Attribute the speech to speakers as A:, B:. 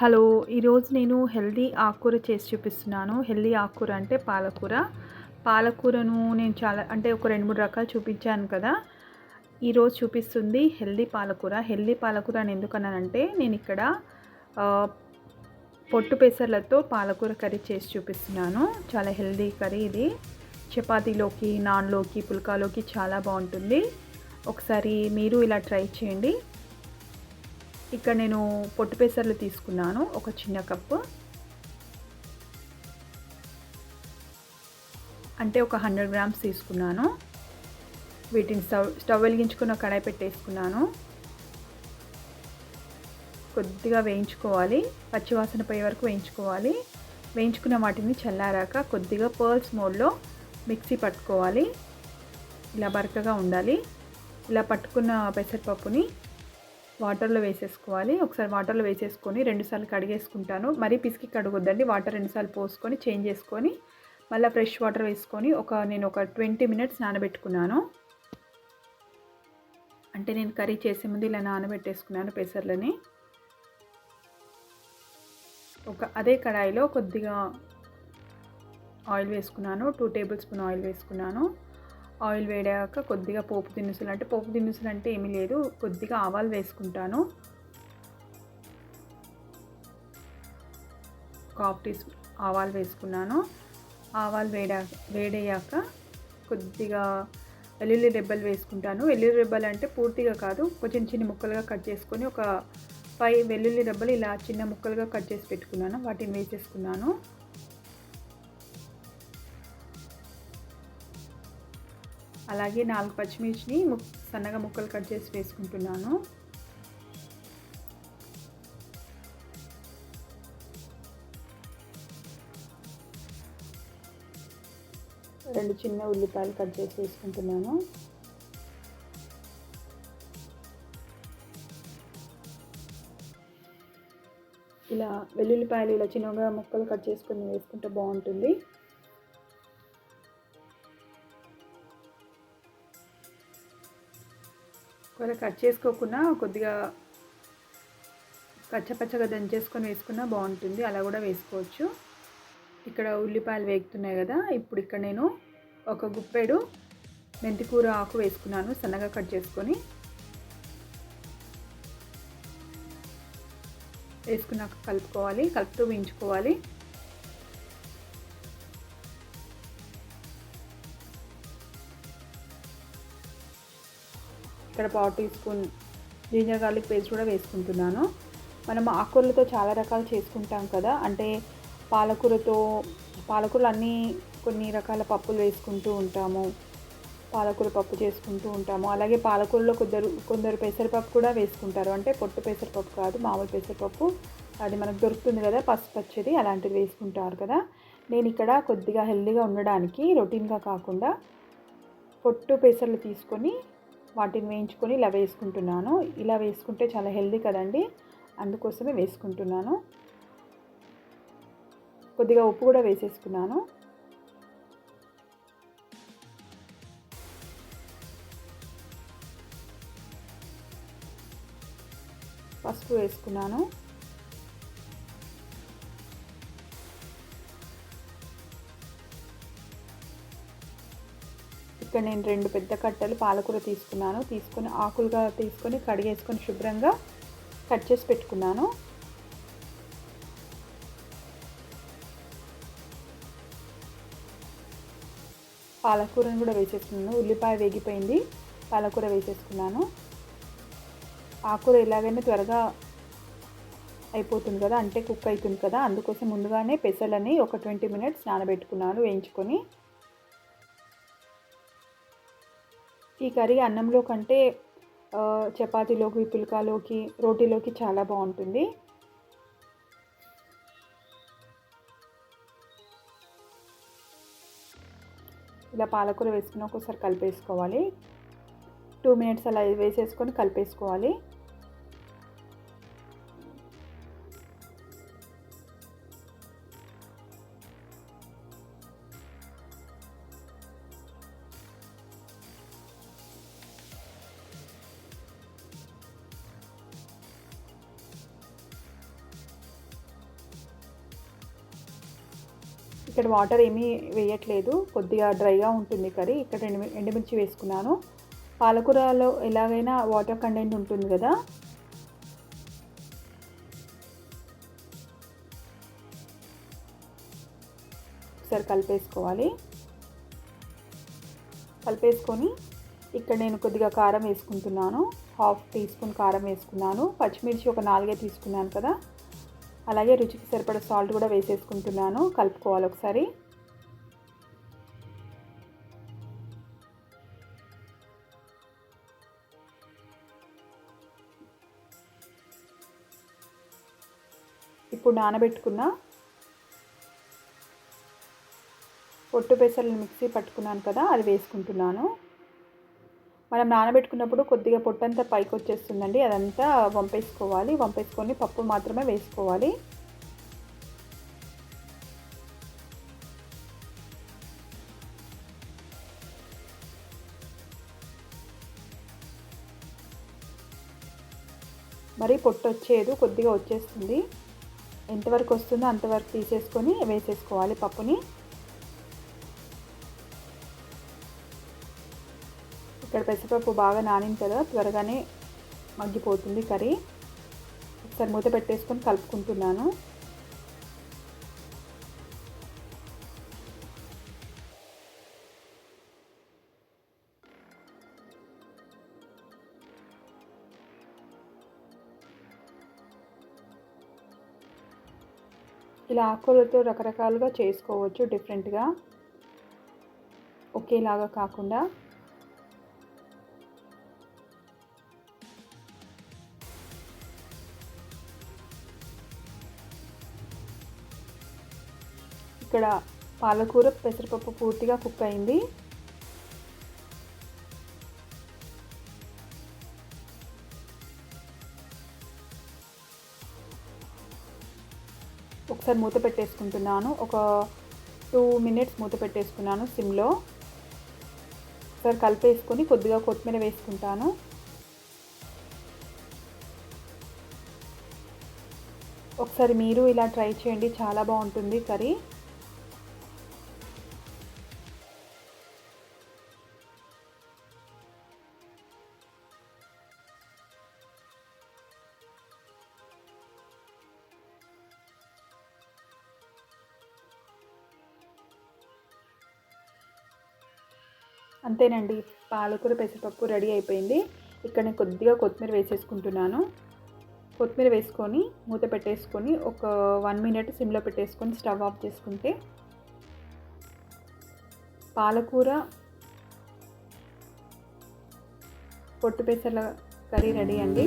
A: Hello ఈరోజు నేను healthy ఆకుకూర చేసి చూపిస్తున్నాను. హెల్దీ ఆకుకూర అంటే పాలకూర. పాలకూరను నేను చాలా అంటే ఒక రెండు మూడు రకాలు చూపించాను కదా. ఈరోజు చూపిస్తుంది హెల్దీ పాలకూర. హెల్దీ పాలకూర అని ఎందుకన్నానంటే నేను ఇక్కడ పొట్టు పెసర్లతో పాలకూర కర్రీ చేసి చూపిస్తున్నాను. చాలా హెల్దీ కర్రీ ఇది. చపాతీలోకి నాన్లోకి పుల్కాలోకి చాలా బాగుంటుంది. ఒకసారి మీరు ఇలా ట్రై చేయండి. ఇక్కడ నేను పొట్టు పెసర్లు తీసుకున్నాను ఒక చిన్న కప్పు. అంటే ఒక హండ్రెడ్ గ్రామ్స్ తీసుకున్నాను. వీటిని స్టవ్ స్టవ్ వెలిగించుకున్న కడాయి పెట్టేసుకున్నాను. కొద్దిగా వేయించుకోవాలి పచ్చివాసన పోయే వరకు వేయించుకోవాలి. వేయించుకున్న వాటిని చల్లారాక కొద్దిగా పర్ల్స్ మోడ్లో మిక్సీ పట్టుకోవాలి. ఇలా బరకగా ఉండాలి. ఇలా పట్టుకున్న పెసరపప్పుని వాటర్లో వేసేసుకోవాలి. ఒకసారి వాటర్లో వేసేసుకొని రెండుసార్లు కడిగేసుకుంటాను. మరీ పిసికి కడగొద్దండి. వాటర్ రెండుసార్లు పోసుకొని చేంజ్ చేసుకొని మళ్ళీ ఫ్రెష్ వాటర్ వేసుకొని ఒక నేను ఒక ట్వంటీ మినిట్స్ నానబెట్టుకున్నాను. అంటే నేను కర్రీ చేసే ముందు ఇలా నానబెట్టేసుకున్నాను పెసర్లని. ఒక అదే కడాయిలో కొద్దిగా ఆయిల్ వేసుకున్నాను. టూ టేబుల్ స్పూన్ ఆయిల్ వేసుకున్నాను. ఆయిల్ వేడాక కొద్దిగా పోపు దినుసులు అంటే పోపు దినుసులు అంటే ఏమీ లేదు కొద్దిగా ఆవాలు వేసుకుంటాను. కాఫ్ హాఫ్ టీ స్పూన్ ఆవాలు వేసుకున్నాను. ఆవాలు వేడా వేడయ్యాక కొద్దిగా వెల్లుల్లి రెబ్బలు వేసుకుంటాను. వెల్లుల్లి రెబ్బలు అంటే పూర్తిగా కాదు కొంచెం చిన్న ముక్కలుగా కట్ చేసుకొని ఒక ఫైవ్ వెల్లుల్లి రెబ్బలు ఇలా చిన్న ముక్కలుగా కట్ చేసి పెట్టుకున్నాను. వాటిని వేసేసుకున్నాను. అలాగే నాలుగు పచ్చిమిర్చిని సన్నగా ముక్కలు కట్ చేసి వేసుకుంటున్నాను. రెండు చిన్న ఉల్లిపాయలు కట్ చేసి వేసుకుంటున్నాను. ఇలా వెల్లుల్లిపాయలు ఇలా చిన్నగా ముక్కలు కట్ చేసుకొని వేసుకుంటే బాగుంటుంది. ఒకవేళ కట్ చేసుకోకుండా కొద్దిగా పచ్చపచ్చగా దంచేసుకొని వేసుకున్నా బాగుంటుంది. అలా కూడా వేసుకోవచ్చు. ఇక్కడ ఉల్లిపాయలు వేగుతున్నాయి కదా ఇప్పుడు ఇక్కడ నేను ఒక గుప్పెడు మెంతికూర ఆకు వేసుకున్నాను సన్నగా కట్ చేసుకొని. వేసుకున్నాక కలుపుకోవాలి కలుపుతూ వేయించుకోవాలి. ఇక్కడ పావు teaspoon ginger garlic paste కూడా వేసుకుంటున్నాను. మనం ఆకుకూరలతో చాలా రకాలు చేసుకుంటాం కదా అంటే పాలకూరతో పాలకూరలు అన్నీ కొన్ని రకాల పప్పులు వేసుకుంటూ ఉంటాము. పాలకూర పప్పు చేసుకుంటూ ఉంటాము. అలాగే పాలకూరలో కొందరు కొందరు పెసరపప్పు కూడా వేసుకుంటారు. అంటే పొట్టు పెసరపప్పు కాదు మామూలు పెసరపప్పు. అది మనకు దొరుకుతుంది కదా పసుపు పచ్చడి అలాంటిది వేసుకుంటారు కదా. నేను ఇక్కడ కొద్దిగా హెల్దీగా ఉండడానికి రొటీన్గా కాకుండా పొట్టు పెసర్లు తీసుకొని వాటిని వేయించుకొని ఇలా వేసుకుంటున్నాను. ఇలా వేసుకుంటే చాలా హెల్దీ కదండి. అందుకోసమే వేసుకుంటున్నాను. కొద్దిగా ఉప్పు కూడా వేసేసుకున్నాను. పసుపు వేసుకున్నాను. ఇక్కడ నేను రెండు పెద్ద కట్టలు పాలకూర తీసుకున్నాను. తీసుకొని ఆకులుగా తీసుకొని కడిగేసుకొని శుభ్రంగా కట్ చేసి పెట్టుకున్నాను. పాలకూరను కూడా వేసేసుకున్నాను. ఉల్లిపాయ వేగిపోయింది. పాలకూర వేసేసుకున్నాను. ఆకుకూర ఎలాగైనా త్వరగా అయిపోతుంది కదా అంటే కుక్ అవుతుంది కదా అందుకోసం ముందుగానే పెసలని ఒక ట్వంటీ మినిట్స్ నానబెట్టుకున్నాను వేయించుకొని. ఈ కర్రీ అన్నంలో కంటే చపాతీలోకి పుల్కాలోకి రోటీలోకి చాలా బాగుంటుంది. ఇలా పాలకూర వేసుకుని ఒకసారి కలిపేసుకోవాలి. టూ మినిట్స్ అలా వేసేసుకొని కలిపేసుకోవాలి. ఇక్కడ వాటర్ ఏమీ వేయట్లేదు కొద్దిగా డ్రైగా ఉంటుంది కర్రీ. ఇక్కడ ఎండు ఎండుమిర్చి వేసుకున్నాను. పాలకూరలో ఎలాగైనా వాటర్ కంటెంట్ ఉంటుంది కదా. ఒకసారి కలిపేసుకోవాలి. కలిపేసుకొని ఇక్కడ నేను కొద్దిగా కారం వేసుకుంటున్నాను. హాఫ్ టీ స్పూన్ కారం వేసుకున్నాను. పచ్చిమిర్చి ఒక నాలుగే తీసుకున్నాను కదా. అలాగే రుచికి సరిపడ సాల్ట్ కూడా వేసేసుకుంటున్నాను. కలుపుకోవాలి ఒకసారి. ఇప్పుడు నానబెట్టుకున్న పొట్టు పెసర్లు మిక్సీ పట్టుకున్నాను కదా అది వేసుకుంటున్నాను. మనం నానబెట్టుకున్నప్పుడు కొద్దిగా పొట్టంతా పైకి వచ్చేస్తుందండి అదంతా వంపేసుకోవాలి. వంపేసుకొని పప్పు మాత్రమే వేసుకోవాలి. మరి పొట్టు వచ్చేది కొద్దిగా వచ్చేస్తుంది. ఎంతవరకు వస్తుందో అంతవరకు తీసేసుకొని వేసేసుకోవాలి పప్పుని. ఇక్కడ పెసరపప్పు బాగా నానిన కదా త్వరగానే మగ్గిపోతుంది కర్రీ. ఒకసారి మూత పెట్టేసుకొని కలుపుకుంటున్నాను. ఇలా ఆకులతో రకరకాలుగా చేసుకోవచ్చు డిఫరెంట్గా ఒకేలాగా కాకుండా ఇక్కడ పాలకూర పెసరపప్పు పూర్తిగా కుక్ అయింది. ఒకసారి మూత పెట్టేసుకుంటున్నాను. ఒక టూ మినిట్స్ మూత పెట్టేసుకున్నాను సిమ్లో. ఒకసారి కలిపేసుకొని కొద్దిగా కొత్తిమీర వేసుకుంటాను. ఒకసారి మీరు ఇలా ట్రై చేయండి. చాలా బాగుంటుంది కర్రీ. అంతేనండి పాలకూర పెసరపప్పు రెడీ అయిపోయింది. ఇక్కడ నేను కొద్దిగా కొత్తిమీర వేసేసుకుంటున్నాను. కొత్తిమీర వేసుకొని మూత పెట్టేసుకొని ఒక వన్ మినిట్ సిమ్లో పెట్టేసుకొని స్టవ్ ఆఫ్ చేసుకుంటే పాలకూర పొట్టు పెసర్ల కర్రీ రెడీ అండి.